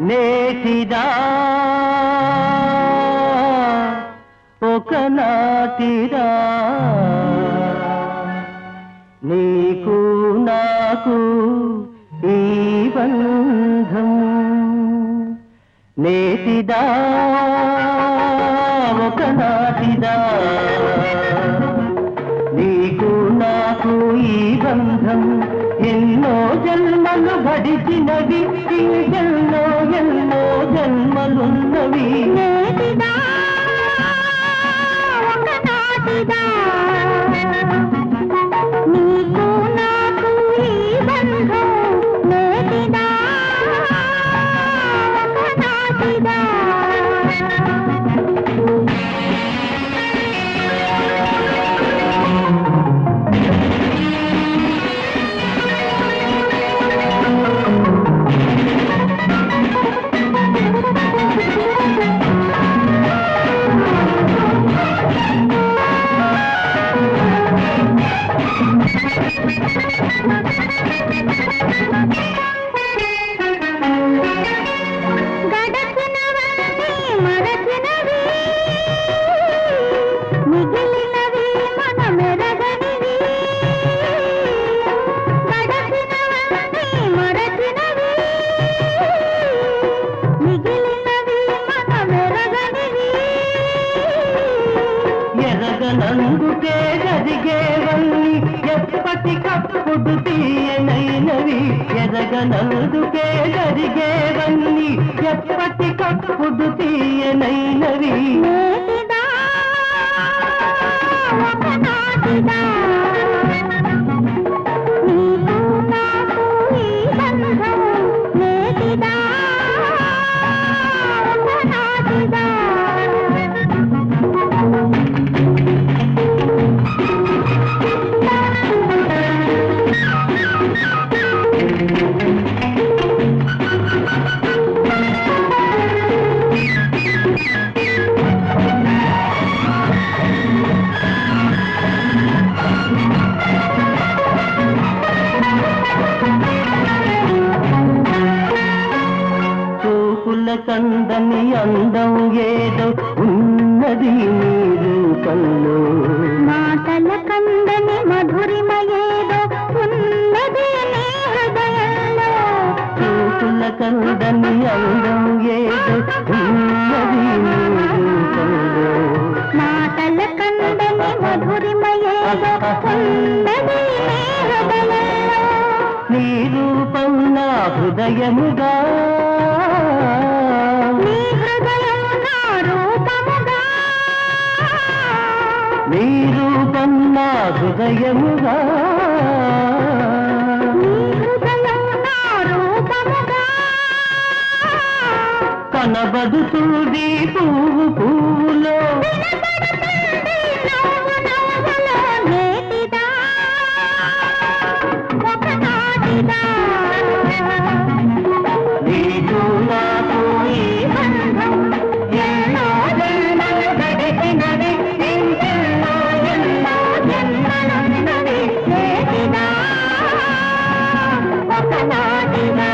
నేటిదా ఒకనాటిదా నీకు నాకు ఈ బంధం నేటిదా ఒకనాటిదా నీకు నాకు ఈ బంధం ఎన్నో జన్మలు గడిచినవి ఎన్నో ఎన్నో జన్మలున్నవి. నేటిదా Thank you. ఎరగనందుకే జరిగేవన్నీ ఎప్పటికప్పుడు తీయనైనవి ఎరగనందుకే జరిగేవన్నీ ఎప్పటికప్పుడు తీయనైనవి కందని అందం ఏదో ఉన్నది నీ రూపంలో మాటల కందని మధురిమ ఏదో ఉన్నది నీ హృదయంలో. చూపుల కందని అందం ఏదో ఉన్నది నీ రూపంలో మాటల కందని మధురిమ ఏదో ఉన్నది నీ హృదయంలో. నీ రూపం నా హృదయముగా. నా హృదయముగా. కనబడుతుంది పువ్వు నాదినా